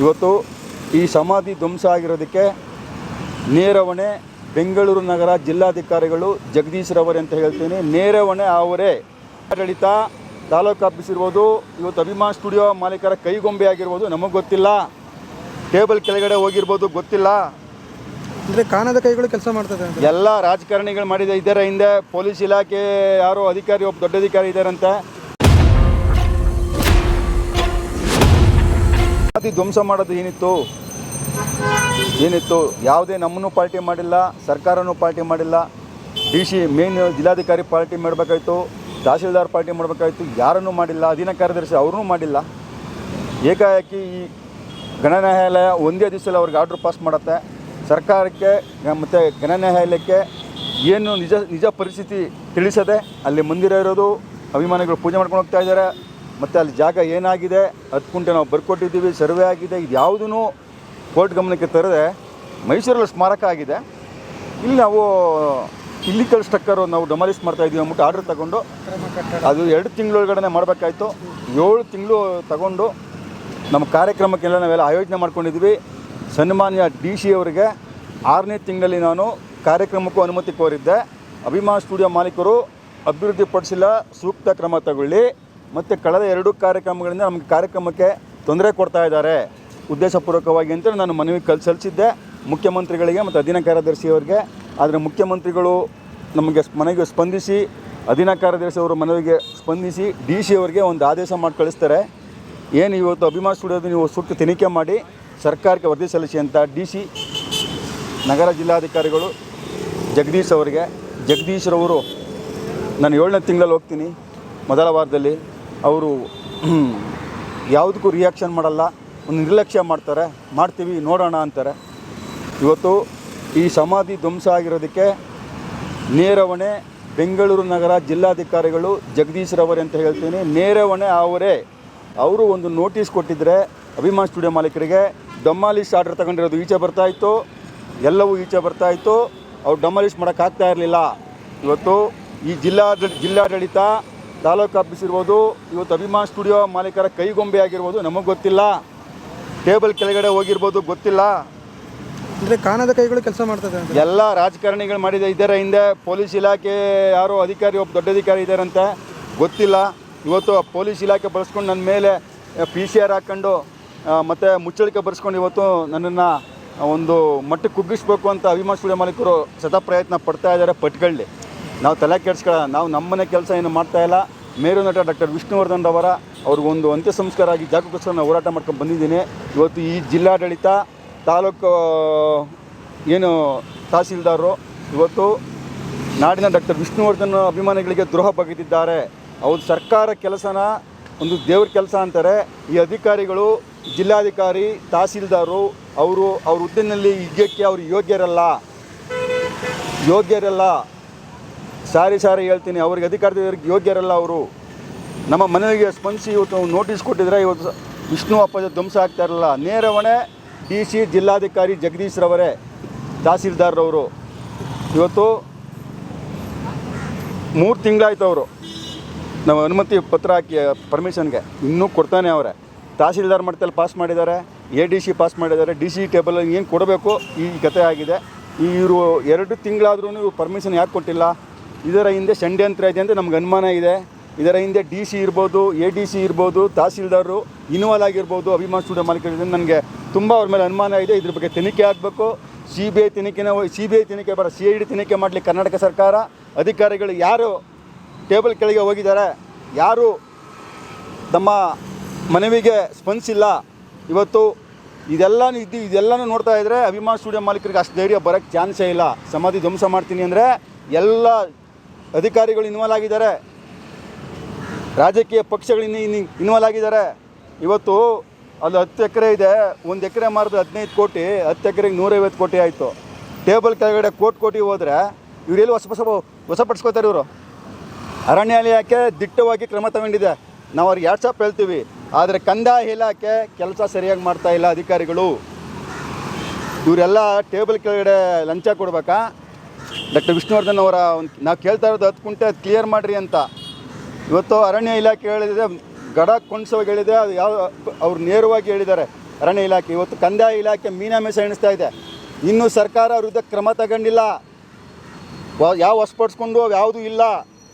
ಇವತ್ತು ಈ ಸಮಾಧಿ ಧ್ವಂಸ ಆಗಿರೋದಕ್ಕೆ ನೇರ ಹೊಣೆ ಬೆಂಗಳೂರು ನಗರ ಜಿಲ್ಲಾಧಿಕಾರಿಗಳು ಜಗದೀಶ್ ರವರೇ ಅಂತ ಹೇಳ್ತೀನಿ. ನೇರವಣೆ ಅವರೇ. ಆಡಳಿತ ತಾಲೂಕು ಆಫೀಸ್ ಇರ್ಬೋದು ಇವತ್ತು ಅಭಿಮಾನ್ ಸ್ಟುಡಿಯೋ ಮಾಲೀಕರ ಕೈಗೊಂಬೆ ಆಗಿರ್ಬೋದು ನಮಗೆ ಗೊತ್ತಿಲ್ಲ. ಟೇಬಲ್ ಕೆಳಗಡೆ ಹೋಗಿರ್ಬೋದು ಗೊತ್ತಿಲ್ಲ. ಅಂದರೆ ಕಾಣದ ಕೈಗಳು ಕೆಲಸ ಮಾಡ್ತದೆ ಎಲ್ಲ ರಾಜಕಾರಣಿಗಳು ಮಾಡಿದ ಇದರ ಹಿಂದೆ. ಪೊಲೀಸ್ ಇಲಾಖೆ ಯಾರೋ ಅಧಿಕಾರಿ ಒಬ್ಬ ದೊಡ್ಡ ಅಧಿಕಾರಿ ಇದ್ದಾರಂತೆ. ಅತಿ ಧ್ವಂಸ ಮಾಡೋದು ಏನಿತ್ತು? ಏನಿತ್ತು? ಯಾವುದೇ ನಮ್ಮನ್ನು ಪಾರ್ಟಿ ಮಾಡಿಲ್ಲ, ಸರ್ಕಾರನೂ ಪಾರ್ಟಿ ಮಾಡಿಲ್ಲ. ಡಿ ಸಿ ಮೇನ್ ಜಿಲ್ಲಾಧಿಕಾರಿ ಪಾರ್ಟಿ ಮಾಡಬೇಕಾಯ್ತು, ತಹಸೀಲ್ದಾರ್ ಪಾರ್ಟಿ ಮಾಡಬೇಕಾಯ್ತು, ಯಾರನ್ನೂ ಮಾಡಿಲ್ಲ, ಅಧೀನ ಕಾರ್ಯದರ್ಶಿ ಅವ್ರನ್ನೂ ಮಾಡಿಲ್ಲ. ಏಕಾಏಕಿ ಈ ಗಣನ್ಯಾಯಾಲಯ ಒಂದೇ ದಿವಸದಲ್ಲಿ ಅವ್ರಿಗೆ ಆರ್ಡ್ರ್ ಪಾಸ್ ಮಾಡುತ್ತೆ. ಸರ್ಕಾರಕ್ಕೆ, ಮತ್ತು ಗಣನ್ಯಾಯಾಲಯಕ್ಕೆ ಏನು ನಿಜ ನಿಜ ಪರಿಸ್ಥಿತಿ ತಿಳಿಸದೆ ಅಲ್ಲಿ ಮಂದಿರ ಇರೋದು, ಅಭಿಮಾನಿಗಳು ಪೂಜೆ ಮಾಡ್ಕೊಂಡು ಹೋಗ್ತಾ ಇದ್ದಾರೆ. ಮತ್ತು ಅಲ್ಲಿ ಜಾಗ ಏನಾಗಿದೆ ಹತ್ತು ಕುಂಟೆ ನಾವು ಬರ್ಕೊಟ್ಟಿದ್ದೀವಿ, ಸರ್ವೆ ಆಗಿದೆ, ಇದು ಯಾವುದೂ ಕೋರ್ಟ್ ಗಮನಕ್ಕೆ ತರದೆ ಮೈಸೂರಲ್ಲಿ ಸ್ಮಾರಕ ಆಗಿದೆ. ಇಲ್ಲಿ ನಾವು, ಇಲ್ಲಿ ಸ್ಟ್ರಕ್ಕರು ನಾವು ಡೊಮಾಲಿಸ್ ಮಾಡ್ತಾ ಇದ್ದೀವಿ ಅಂದ್ಬಿಟ್ಟು ಆರ್ಡ್ರ್ ತಗೊಂಡು, ಅದು ಎರಡು ತಿಂಗಳೊಳಗಡೆ ಮಾಡಬೇಕಾಯ್ತು. ಏಳು ತಿಂಗಳು ತಗೊಂಡು ನಮ್ಮ ಕಾರ್ಯಕ್ರಮಕ್ಕೆಲ್ಲ ನಾವೆಲ್ಲ ಆಯೋಜನೆ ಮಾಡ್ಕೊಂಡಿದ್ವಿ ಸನ್ಮಾನ್ಯ ಡಿ ಸಿ ಅವರಿಗೆ ಆರನೇ ತಿಂಗಳಲ್ಲಿ ನಾನು ಕಾರ್ಯಕ್ರಮಕ್ಕೂ ಅನುಮತಿ ಕೋರಿದ್ದೆ. ಅಭಿಮಾನ್ ಸ್ಟುಡಿಯೋ ಮಾಲೀಕರು ಅಭಿವೃದ್ಧಿಪಡಿಸಿಲ್ಲ, ಸೂಕ್ತ ಕ್ರಮ ತಗೊಳ್ಳಿ. ಮತ್ತು ಕಳೆದ ಎರಡು ಕಾರ್ಯಕ್ರಮಗಳಿಂದ ನಮಗೆ ಕಾರ್ಯಕ್ರಮಕ್ಕೆ ತೊಂದರೆ ಕೊಡ್ತಾ ಇದ್ದಾರೆ. ಉದ್ದೇಶಪೂರ್ವಕವಾಗಿ ಅಂತ ನಾನು ಮನವಿ ಕಲ್, ಸಲ್ಲಿಸಿದ್ದೆ. ಮುಖ್ಯಮಂತ್ರಿಗಳಿಗೆ ಮತ್ತು ಅಧೀನ ಕಾರ್ಯದರ್ಶಿಯವರಿಗೆ. ಆದರೆ ಮುಖ್ಯಮಂತ್ರಿಗಳು ನಮಗೆ ಮನೆಗೆ ಸ್ಪಂದಿಸಿ, ಅಧೀನ ಕಾರ್ಯದರ್ಶಿ ಅವರ ಮನವಿಗೆ ಸ್ಪಂದಿಸಿ, ಡಿ ಸಿ ಅವರಿಗೆ ಒಂದು ಆದೇಶ ಮಾಡಿ ಕಳಿಸ್ತಾರೆ. ಏನು ಇವತ್ತು ಅಭಿಮಾನ ಸ್ಟುಡಿಯೋದು ನೀವು ಸೂಕ್ತ ತನಿಖೆ ಮಾಡಿ, ಸರ್ಕಾರಕ್ಕೆ ವರದಿ ಸಲ್ಲಿಸಿ ಅಂತ ಡಿ ಸಿ, ನಗರ ಜಿಲ್ಲಾಧಿಕಾರಿಗಳು, ಜಗದೀಶ್ ಅವರಿಗೆ. ಜಗದೀಶ್ರವರು, ನಾನು ಏಳನೇ ತಿಂಗಳಲ್ಲಿ ಹೋಗ್ತೀನಿ, ಮೊದಲ ವಾರದಲ್ಲಿ. ಅವರು ಯಾವುದಕ್ಕೂ ರಿಯಾಕ್ಷನ್ ಮಾಡಲ್ಲ. ಒಂದು ನಿರ್ಲಕ್ಷ್ಯ ಮಾಡ್ತಾರೆ. ಮಾಡ್ತೀವಿ, ನೋಡೋಣ ಅಂತಾರೆ. ಇವತ್ತು ಈ ಸಮಾಧಿ ಧ್ವಂಸ ಆಗಿರೋದಕ್ಕೆ ನೇರವಣೆ ಬೆಂಗಳೂರು ನಗರ ಜಿಲ್ಲಾಧಿಕಾರಿಗಳು ಜಗದೀಶ್ ರವರೇ ಅಂತ ಹೇಳ್ತೀನಿ. ನೇರವಣೆ ಅವರೇ. ಅವರು ಒಂದು ನೋಟಿಸ್ ಕೊಟ್ಟಿದ್ದರೆ ಅಭಿಮಾನ್ ಸ್ಟುಡಿಯೋ ಮಾಲೀಕರಿಗೆ ಡಮಾಲಿಶ್ ಆರ್ಡರ್ ತಗೊಂಡಿರೋದು ಈಚೆ ಬರ್ತಾಯಿತ್ತು ಎಲ್ಲವೂ ಈಚೆ ಬರ್ತಾಯಿತ್ತು ಅವ್ರು ಡಮಾಲಿಶ್ ಮಾಡೋಕ್ಕಾಗ್ತಾ ಇರಲಿಲ್ಲ. ಇವತ್ತು ಈ ಜಿಲ್ಲಾ ಜಿಲ್ಲಾಡಳಿತ ತಾಲೂಕು ಆಫೀಸ್ ಇರ್ಬೋದು ಇವತ್ತು ಅಭಿಮಾನ್ ಸ್ಟುಡಿಯೋ ಮಾಲೀಕರ ಕೈಗೊಂಬೆ ಆಗಿರ್ಬೋದು ನಮಗೆ ಗೊತ್ತಿಲ್ಲ. ಟೇಬಲ್ ಕೆಳಗಡೆ ಹೋಗಿರ್ಬೋದು ಗೊತ್ತಿಲ್ಲ. ಅಂದರೆ ಕಾಣದ ಕೈಗಳು ಕೆಲಸ ಮಾಡ್ತದೆ ಎಲ್ಲ ರಾಜಕಾರಣಿಗಳು ಮಾಡಿದೆ ಇದರ ಹಿಂದೆ ಪೊಲೀಸ್ ಇಲಾಖೆ ಯಾರೋ ಅಧಿಕಾರಿ ಒಬ್ಬ ದೊಡ್ಡ ಅಧಿಕಾರಿ ಇದ್ದಾರಂತೆ. ಗೊತ್ತಿಲ್ಲ. ಇವತ್ತು ಪೊಲೀಸ್ ಇಲಾಖೆ ಬಳಸ್ಕೊಂಡು ನನ್ನ ಮೇಲೆ ಪಿ ಸಿ ಆರ್ ಹಾಕ್ಕೊಂಡು ಮತ್ತು ಮುಚ್ಚಳಿಕೆ ಬರ್ಸ್ಕೊಂಡು ಇವತ್ತು ನನ್ನನ್ನು ಒಂದು ಮಟ್ಟಕ್ಕೆ ಕುಗ್ಗಿಸ್ಬೇಕು ಅಂತ ಅಭಿಮಾನ ಸ್ಟುಡಿಯೋ ಮಾಲೀಕರು ಸದಾ ಪ್ರಯತ್ನ ಪಡ್ತಾ ಇದ್ದಾರೆ ಪಟ್ಕೊಳ್ಳಿ. ನಾವು ತಲೆ ಕೆಡಿಸ್ಕೊಳ್ಳ ನಾವು ನಮ್ಮನೆ ಕೆಲಸ ಏನು ಮಾಡ್ತಾ ಇಲ್ಲ. ಮೇರು ನಟ ಡಾಕ್ಟರ್ ವಿಷ್ಣುವರ್ಧನ್ ಅವರ ಅವ್ರಿಗೊಂದು ಅಂತ್ಯ ಸಂಸ್ಕಾರ ಆಗಿ ಜಾಗಕ್ಕೋಸ್ಕರ ನಾವು ಹೋರಾಟ ಮಾಡ್ಕೊಂಡು ಬಂದಿದ್ದೀನಿ. ಇವತ್ತು ಈ ಜಿಲ್ಲಾಡಳಿತ, ತಾಲೂಕು ಏನು ತಹಸೀಲ್ದಾರರು ಇವತ್ತು ನಾಡಿನ ಡಾಕ್ಟರ್ ವಿಷ್ಣುವರ್ಧನ್ ಅಭಿಮಾನಿಗಳಿಗೆ ದ್ರೋಹ ಬಗೆದಿದ್ದಾರೆ. ಅವ್ರ ಸರ್ಕಾರ ಕೆಲಸನ ಒಂದು ದೇವ್ರ ಕೆಲಸ ಅಂತಾರೆ. ಈ ಅಧಿಕಾರಿಗಳು, ಜಿಲ್ಲಾಧಿಕಾರಿ ತಹಸೀಲ್ದಾರು ಅವರು ಅವ್ರ ಹುದ್ದೆನಲ್ಲಿ ಈಗಕ್ಕೆ ಅವರು ಯೋಗ್ಯರಲ್ಲ. ಯೋಗ್ಯರಲ್ಲ. ಸಾರಿ ಸಾರಿ ಹೇಳ್ತೀನಿ, ಅವ್ರಿಗೆ ಅಧಿಕಾರದವ್ರಿಗೆ ಯೋಗ್ಯರಲ್ಲ ಅವರು. ನಮ್ಮ ಮನವಿಗೆ ಸ್ಪಂದಿಸಿ ಇವತ್ತು ನೋಟಿಸ್ ಕೊಟ್ಟಿದ್ರೆ ಇವತ್ತು ವಿಷ್ಣು ಅಪ್ಪಾಜಿ ಧ್ವಂಸ ಆಗ್ತಾ ಇರಲ್ಲ. ನೇರ ಹೊಣೆ ಡಿ ಸಿ ಜಿಲ್ಲಾಧಿಕಾರಿ ಜಗದೀಶ್ ರವರೇ, ತಹಸೀಲ್ದಾರ್ರವರು. ಇವತ್ತು ಮೂರು ತಿಂಗಳಾಯ್ತು ಅವರು. ನಾವು ಅನುಮತಿ ಪತ್ರ ಹಾಕಿ, ಪರ್ಮಿಷನ್ಗೆ. ಇನ್ನೂ ಕೊಡ್ತಾನೆ ಅವರೇ. ತಹಸೀಲ್ದಾರ್ ಮಟ್ಟದಲ್ಲಿ ಪಾಸ್ ಮಾಡಿದ್ದಾರೆ, ಎ ಡಿ ಸಿ ಪಾಸ್ ಮಾಡಿದ್ದಾರೆ, ಡಿ ಸಿ ಟೇಬಲ್ ಏನು ಕೊಡಬೇಕು, ಈ ಕಥೆ ಆಗಿದೆ. ಇವರು ಎರಡು ತಿಂಗಳಾದ್ರೂ ಪರ್ಮಿಷನ್ ಯಾಕೆ ಕೊಟ್ಟಿಲ್ಲ? ಇದರ ಹಿಂದೆ ಷಡ್ಯಂತ್ರ ಇದೆ ಅಂತ ನಮ್ಗೆ ಅನುಮಾನ ಇದೆ. ಇದರ ಹಿಂದೆ ಡಿ ಸಿ ಇರ್ಬೋದು, ಎ ಡಿ ಸಿ ಇರ್ಬೋದು, ತಹಸೀಲ್ದಾರರು ಇನ್ವಾಲ್ ಆಗಿರ್ಬೋದು, ಅಭಿಮಾನ್ ಸ್ಟುಡಿಯೋ ಮಾಲೀಕರಿಂದ ನನಗೆ ತುಂಬ ಅವ್ರ ಮೇಲೆ ಅನುಮಾನ ಇದೆ. ಇದ್ರ ಬಗ್ಗೆ ತನಿಖೆ ಆಗಬೇಕು. ಸಿ ಬಿ ಐ ತನಿಖೆನ ಸಿ ಬಿ ಐ ತನಿಖೆ ಬರ ಸಿ ಐ ಡಿ ತನಿಖೆ ಮಾಡಲಿ ಕರ್ನಾಟಕ ಸರ್ಕಾರ. ಅಧಿಕಾರಿಗಳು ಯಾರು ಟೇಬಲ್ ಕೆಳಗೆ ಹೋಗಿದ್ದಾರೆ, ಯಾರು ತಮ್ಮ ಮನವಿಗೆ ಸ್ಪಂದಿಸಿಲ್ಲ, ಇವತ್ತು ಇದೆಲ್ಲ ಇದ್ದು ಇದೆಲ್ಲನೂ ನೋಡ್ತಾ ಇದ್ದರೆ ಅಭಿಮಾನ್ ಸ್ಟುಡಿಯೋ ಮಾಲೀಕರಿಗೆ ಅಷ್ಟು ಧೈರ್ಯ ಬರೋಕ್ಕೆ ಚಾನ್ಸೇ ಇಲ್ಲ. ಸಮಾಧಿ ಧ್ವಂಸ ಮಾಡ್ತೀನಿ ಅಂದರೆ ಎಲ್ಲ ಅಧಿಕಾರಿಗಳು ಇನ್ವಾಲ್ವ್ ಆಗಿದ್ದಾರೆ. ರಾಜಕೀಯ ಪಕ್ಷಗಳು ಇನ್ನು ಇನ್ವಾಲ್ವ್ ಆಗಿದ್ದಾರೆ. ಇವತ್ತು ಅಲ್ಲಿ ಹತ್ತು ಎಕರೆ ಇದೆ. ಒಂದು ಎಕರೆ ಮಾರಿದ್ರೆ ಹದಿನೈದು ಕೋಟಿ, ಹತ್ತು ಎಕರೆಗೆ ನೂರೈವತ್ತು ಕೋಟಿ ಆಯಿತು. ಟೇಬಲ್ ಕೆಳಗಡೆ ಕೋಟಿ ಕೋಟಿ ಹೋದರೆ ಇವರೆಲ್ಲಿ ಹೊಸ ಹೊಸ ಹೊಸಪಡಿಸ್ಕೋತಾರೆ ಇವರು. ಅರಣ್ಯಾಲಯಕ್ಕೆ ದಿಟ್ಟವಾಗಿ ಕ್ರಮ ತಗೊಂಡಿದೆ. ನಾವು ಅವ್ರಿಗೆ ಯಾಟ್ಸಪ್ ಹೇಳ್ತೀವಿ. ಆದರೆ ಕಂದಾಯ ಇಲಾಖೆ ಕೆಲಸ ಸರಿಯಾಗಿ ಮಾಡ್ತಾ ಇಲ್ಲ ಅಧಿಕಾರಿಗಳು. ಇವರೆಲ್ಲ ಟೇಬಲ್ ಕೆಳಗಡೆ ಲಂಚ ಕೊಡ್ಬೇಕಾ? ಡಾಕ್ಟರ್ ವಿಷ್ಣುವರ್ಧನ್ ಅವರ ಒಂದು ನಾವು ಕೇಳ್ತಾ ಇರೋದು ಹತ್ತು ಕುಂಟೆ ಅದು ಕ್ಲಿಯರ್ ಮಾಡಿರಿ ಅಂತ. ಇವತ್ತು ಅರಣ್ಯ ಇಲಾಖೆ ಹೇಳಿದೆ, ಗಡ ಕೊಂಡ್ಸೋಗಿ ಹೇಳಿದೆ, ಅದು ಯಾವ ಅವ್ರು ನೇರವಾಗಿ ಹೇಳಿದ್ದಾರೆ. ಅರಣ್ಯ ಇಲಾಖೆ, ಇವತ್ತು ಕಂದಾಯ ಇಲಾಖೆ ಮೀನಾಮೇಷ ಎಣಿಸ್ತಾ ಇದೆ. ಇನ್ನೂ ಸರ್ಕಾರ ವಿರುದ್ಧ ಕ್ರಮ ತಗೊಂಡಿಲ್ಲ. ಯಾವ ಹೊಸ್ಪಡಿಸ್ಕೊಂಡು ಯಾವುದೂ ಇಲ್ಲ.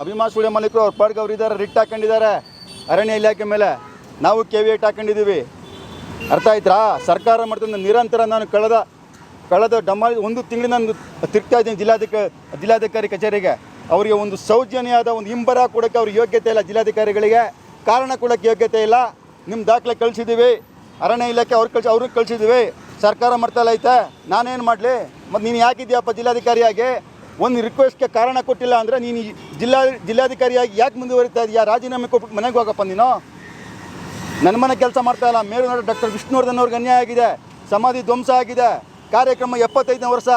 ಅಭಿಮಾನ್ ಸುಳ್ಯ ಮಾಲೀಕರು ಅವ್ರ ಪಾಡ್ಗೆ ಅವ್ರು ಇದ್ದಾರೆ, ರಿಟ್ ಹಾಕೊಂಡಿದ್ದಾರೆ ಅರಣ್ಯ ಇಲಾಖೆ ಮೇಲೆ. ನಾವು ಕೆ ವಿ ಎಟ್ ಹಾಕೊಂಡಿದ್ದೀವಿ. ಅರ್ಥ ಆಯ್ತಾ ಸರ್ಕಾರ ಮಾಡ್ತಿದ್ದ ನಿರಂತರ ನಾನು ಕಳೆದ ಕಳೆದ ಡಮ್ಮ ಒಂದು ತಿಂಗಳಿಂದ ನಾನು ತಿರ್ಗ್ತಾ ಇದ್ದೀನಿ ಜಿಲ್ಲಾಧಿಕ, ಜಿಲ್ಲಾಧಿಕಾರಿ ಕಚೇರಿಗೆ. ಅವರಿಗೆ ಒಂದು ಸೌಜನ್ಯದ ಒಂದು ಹಿಂಬರ ಕೊಡೋಕ್ಕೆ ಅವ್ರಿಗೆ ಯೋಗ್ಯತೆ ಇಲ್ಲ ಜಿಲ್ಲಾಧಿಕಾರಿಗಳಿಗೆ. ಕಾರಣ ಕೊಡೋಕ್ಕೆ ಯೋಗ್ಯತೆ ಇಲ್ಲ. ನಿಮ್ಮ ದಾಖಲೆ ಕಳಿಸಿದ್ದೀವಿ ಅರಣ್ಯ ಇಲಾಖೆ ಅವ್ರು ಕಳ್ಸಿ, ಅವ್ರಿಗೆ ಕಳಿಸಿದ್ದೀವಿ ಸರ್ಕಾರ ಮಾಡ್ತಲ್ಲ ಐತೆ. ನಾನೇನು ಮಾಡಲಿ? ಮತ್ತು ನೀನು ಯಾಕಿದ್ಯಪ್ಪ ಜಿಲ್ಲಾಧಿಕಾರಿಯಾಗಿ ಒಂದು ರಿಕ್ವೆಸ್ಟ್ಗೆ ಕಾರಣ ಕೊಟ್ಟಿಲ್ಲ ಅಂದರೆ ನೀನು ಜಿಲ್ಲಾ ಜಿಲ್ಲಾಧಿಕಾರಿಯಾಗಿ ಯಾಕೆ ಮುಂದುವರಿತಾ ಇದೆಯಾ? ರಾಜೀನಾಮೆ ಕೊಟ್ಟು ಮನೆಗೆ ಹೋಗಪ್ಪ ನೀನು? ನನ್ನ ಮನೆ ಕೆಲಸ ಮಾಡ್ತಾ ಇಲ್ಲ. ಮೇರು ಡಾಕ್ಟರ್ ವಿಷ್ಣುವರ್ಧನ್ ಅವ್ರಿಗೆ ಅನ್ಯಾಯ ಆಗಿದೆ. ಸಮಾಧಿ ಧ್ವಂಸ ಆಗಿದೆ. ಕಾರ್ಯಕ್ರಮ ಎಪ್ಪತ್ತೈದನೇ ವರ್ಷ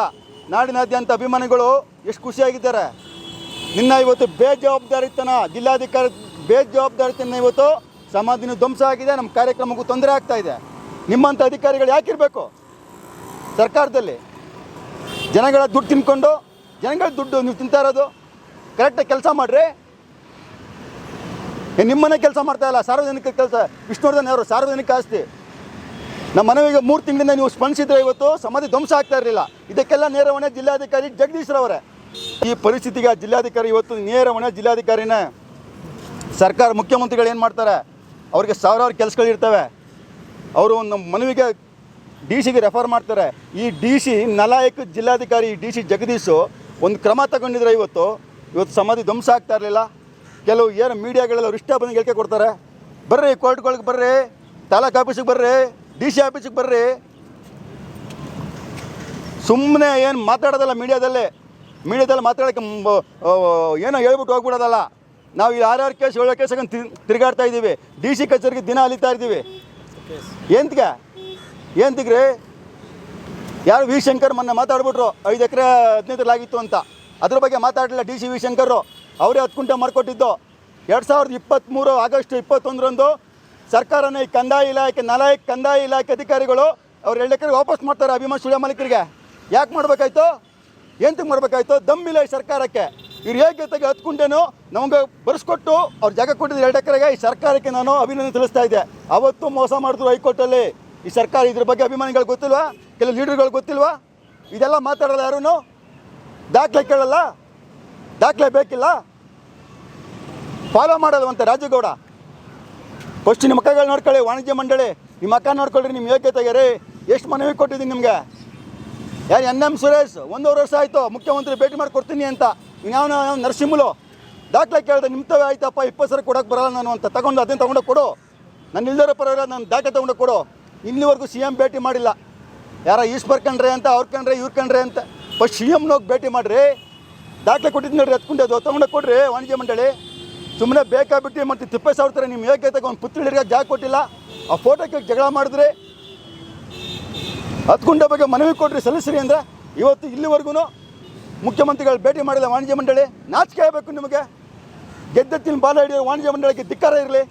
ನಾಡಿನಾದ್ಯಂತ ಅಭಿಮಾನಿಗಳು ಎಷ್ಟು ಖುಷಿಯಾಗಿದ್ದಾರೆ. ನಿನ್ನ ಇವತ್ತು ಬೇಜವಾಬ್ದಾರಿತನ, ಜಿಲ್ಲಾಧಿಕಾರಿ ಬೇಜವಾಬ್ದಾರಿತನ ಇವತ್ತು ಸಮಾಧಿನ ಧ್ವಂಸ ಆಗಿದೆ, ನಮ್ಮ ಕಾರ್ಯಕ್ರಮಕ್ಕೂ ತೊಂದರೆ ಆಗ್ತಾ ಇದೆ. ನಿಮ್ಮಂಥ ಅಧಿಕಾರಿಗಳು ಯಾಕಿರಬೇಕು? ಸರ್ಕಾರದಲ್ಲಿ ಜನಗಳ ದುಡ್ಡು ತಿನ್ಕೊಂಡು, ಜನಗಳ ದುಡ್ಡು ನೀವು ತಿಂತಾ ಇರೋದು ಕರೆಕ್ಟಾಗಿ ಕೆಲಸ ಮಾಡಿರಿ. ನಿಮ್ಮನೆ ಕೆಲಸ ಮಾಡ್ತಾ ಇಲ್ಲ, ಸಾರ್ವಜನಿಕ ಕೆಲಸ, ವಿಷ್ಣುವರ್ಧನ್ ಅವರು ಸಾರ್ವಜನಿಕ ಆಸ್ತಿ. ನಮ್ಮ ಮನವಿಗೆ ಮೂರು ತಿಂಗಳಿಂದ ನೀವು ಸ್ಪಂದಿಸಿದ್ರೆ ಇವತ್ತು ಸಮಾಧಿ ಧ್ವಂಸ ಆಗ್ತಾ ಇರಲಿಲ್ಲ. ಇದಕ್ಕೆಲ್ಲ ನೇರ ಹೊಣೆ ಜಿಲ್ಲಾಧಿಕಾರಿ ಜಗದೀಶ್ ರವರೇ. ಈ ಪರಿಸ್ಥಿತಿಗೆ ಜಿಲ್ಲಾಧಿಕಾರಿ ಇವತ್ತು ನೇರ ಹೊಣೆ ಜಿಲ್ಲಾಧಿಕಾರಿನೇ ಸರ್ಕಾರ ಮುಖ್ಯಮಂತ್ರಿಗಳು ಏನು ಮಾಡ್ತಾರೆ? ಅವ್ರಿಗೆ ಸಾವಿರಾರು ಕೆಲಸಗಳಿರ್ತವೆ ಅವರು ನಮ್ಮ ಮನವಿಗೆ ಡಿ ಸಿಗೆ ರೆಫರ್ ಮಾಡ್ತಾರೆ. ಈ ಡಿ ಸಿ ನಲಾಯಕ ಜಿಲ್ಲಾಧಿಕಾರಿ ಡಿ ಸಿ ಜಗದೀಶು ಒಂದು ಕ್ರಮ ತಗೊಂಡಿದ್ರೆ ಇವತ್ತು ಇವತ್ತು ಸಮಾಧಿ ಧ್ವಂಸ ಆಗ್ತಾ ಇರಲಿಲ್ಲ. ಕೆಲವು ಏನು ಮೀಡಿಯಾಗಳೆಲ್ಲ ಇಷ್ಟ ಬಂದು ಹೇಳಿಕೆ ಕೊಡ್ತಾರೆ. ಬರ್ರಿ, ಕೋರ್ಟ್ಗಳಿಗೆ ಬರ್ರಿ, ತಾಲೂಕು ಆಫೀಸಿಗೆ ಬರ್ರಿ ಡಿ ಸಿ ಆಫೀಸಿಗೆ ಬರ್ರಿ. ಸುಮ್ಮನೆ ಏನು ಮಾತಾಡೋದಲ್ಲ ಮೀಡಿಯಾದಲ್ಲಿ. ಮೀಡಿಯಾದಲ್ಲಿ ಮಾತಾಡೋಕ್ಕೆ ಏನೋ ಹೇಳ್ಬಿಟ್ಟು ಹೋಗ್ಬಿಡೋದಲ್ಲ. ನಾವು ಈ ಆರ್ ಆರ್ ಕೇಸ್, ಏಳು ಕೇಸ್ ಹಾಕೊಂಡು ತಿರ್- ತಿರುಗಾಡ್ತಾ ಇದ್ದೀವಿ. ಡಿ ಸಿ ಕಚೇರಿಗೆ ದಿನ ಅಲಿತಾ ಇದ್ದೀವಿ. ಏಂತಿಗೆ ಏಂತಿಗ್ರಿ ಯಾರು ವಿ ಶಂಕರ್ ಮೊನ್ನೆ ಮಾತಾಡ್ಬಿಟ್ರು, ಐದು ಎಕರೆ ಹದಿನೈದರಲ್ಲಾಗಿತ್ತು ಅಂತ. ಅದ್ರ ಬಗ್ಗೆ ಮಾತಾಡಲಿಲ್ಲ ಡಿ ಸಿ ವಿ ಶಂಕರ್. ಅವರೇ ಹತ್ತು ಕುಂಟೆ ಮಾಡಿಕೊಟ್ಟಿದ್ದು ಎರಡು ಸಾವಿರದ ಇಪ್ಪತ್ತ್ಮೂರು ಆಗಸ್ಟ್ ಇಪ್ಪತ್ತೊಂದರಂದು ಸರ್ಕಾರನೇ ಈ ಕಂದಾಯ ಇಲಾಖೆ ನಲಾಯಕ್ ಕಂದಾಯ ಇಲಾಖೆ ಅಧಿಕಾರಿಗಳು ಅವ್ರು ಎರಡು ಎಕರೆ ವಾಪಸ್ ಮಾಡ್ತಾರೆ ಅಭಿಮಾನ್ ಸುಳ್ಯ ಮಾಲೀಕರಿಗೆ. ಯಾಕೆ ಮಾಡಬೇಕಾಯ್ತು? ಎಂತಕ್ಕೆ ಮಾಡಬೇಕಾಯ್ತು? ದಮ್ಮಿಲ್ಲ ಈ ಸರ್ಕಾರಕ್ಕೆ. ಇವ್ರು ಹೇಗೆ ತೆಗೆ ಕುಂಟೆನು ನಮಗೆ ಬರೆಸ್ಕೊಟ್ಟು ಅವ್ರು ಜಾಗ ಕೊಟ್ಟಿದ್ರು ಎರಡು ಎಕರೆಗೆ ಈ ಸರ್ಕಾರಕ್ಕೆ ನಾನು ಅಭಿನಂದನೆ ತಿಳಿಸ್ತಾ ಇದ್ದೆ. ಅವತ್ತು ಮೋಸ ಮಾಡಿದ್ರು ಹೈಕೋರ್ಟಲ್ಲಿ. ಈ ಸರ್ಕಾರ ಇದ್ರ ಬಗ್ಗೆ ಅಭಿಮಾನಿಗಳು ಗೊತ್ತಿಲ್ವಾ? ಕೆಲವು ಲೀಡರ್ಗಳು ಗೊತ್ತಿಲ್ವಾ? ಇದೆಲ್ಲ ಮಾತಾಡಲ್ಲ ಯಾರೂ ದಾಖಲೆ ಕೇಳಲ್ಲ? ದಾಖಲೆ ಬೇಕಿಲ್ಲ? ಫಾಲೋ ಮಾಡಲ್ವಂತೆ ರಾಜಗೌಡ. ಫಸ್ಟ್ ನಿಮ್ಮ ಮಕ್ಕಳು ನೋಡ್ಕೊಳ್ಳಿ, ವಾಣಿಜ್ಯ ಮಂಡಳಿ. ನಿಮ್ಮ ಅಕ್ಕ ನೋಡ್ಕೊಳ್ರಿ, ನಿಮ್ಮ ಯೋಗ್ಯ ತೆಗೆರಿ ಎಷ್ಟು ಮನವಿ ಕೊಟ್ಟಿದ್ದೀನಿ ನಿಮಗೆ? ಯಾರು ಎನ್ ಎಂ ಸುರೇಶ್, ಒಂದೂವರೆ ವರ್ಷ ಆಯಿತು, ಮುಖ್ಯಮಂತ್ರಿ ಭೇಟಿ ಮಾಡಿ ಕೊಡ್ತೀನಿ ಅಂತ. ಇನ್ಯಾವನ ನರಸಿಂಹಲು. ದಾಖಲೆ ಕೇಳಿದೆ ನಿಮ್ತವೇ ಆಯ್ತಪ್ಪ, ಇಪ್ಪತ್ತು ಸಾವಿರ ಕೊಡೋಕೆ ಬರಲ್ಲ ನಾನು ಅಂತ. ತಗೊಂಡು ಅದನ್ನು ತಗೊಂಡು ಕೊಡು. ನಾನು ಇಲ್ದರ ಪರವಾಗಿಲ್ಲ, ನಾನು ದಾಖಲೆ ತಗೊಂಡು ಕೊಡು. ಇಲ್ಲಿವರೆಗೂ ಸಿ ಎಂ ಭೇಟಿ ಮಾಡಿಲ್ಲ. ಯಾರ ಈಶ್ವರ್ ಕಂಡ್ರೆ ಅಂತ, ಅವ್ರ ಕಂಡ್ರೆ, ಇವ್ರ ಕಂಡ್ರೆ ಅಂತ. ಫಸ್ಟ್ ಸಿ ಎಮ್ನೋಗಿ ಭೇಟಿ ಮಾಡಿರಿ. ದಾಖಲೆ ಕೊಟ್ಟಿದ್ದು ನೋಡಿರಿ ಹತ್ಕೊಂಡು ಅದು ತಗೊಂಡು ಕೊಡ್ರಿ, ವಾಣಿಜ್ಯ ಮಂಡಳಿ. ಸುಮ್ಮನೆ ಬೇಕಾಬಿಟ್ಟು ಮತ್ತು ತಿಪ್ಪೆ ಸಾವಿರ್ತಾರೆ ನಿಮ್ಮ ಏಕೆ ಒಂದು ಪುತ್ರಿಗಳಿಗೆ ಜಾಗ ಕೊಟ್ಟಿಲ್ಲ. ಆ ಫೋಟೋಕ್ಕೆ ಜಗಳ ಮಾಡಿದ್ರೆ ಹತ್ತು ಗುಂಡೆ ಬಗ್ಗೆ ಮನವಿ ಕೊಟ್ಟರೆ ಸಲ್ಲಿಸ್ರಿ ಅಂದ್ರೆ ಇವತ್ತು ಇಲ್ಲಿವರೆಗೂ ಮುಖ್ಯಮಂತ್ರಿಗಳು ಭೇಟಿ ಮಾಡಿಲ್ಲ ವಾಣಿಜ್ಯ ಮಂಡಳಿ. ನಾಚಿಕೆ ಆಗಬೇಕು ನಿಮಗೆ. ಗೆದ್ದತ್ತಿನ ಬಾಲ ಹಿಡಿಯೋ ವಾಣಿಜ್ಯ ಮಂಡಳಿಗೆ ಧಿಕ್ಕಾರ ಇರಲಿ.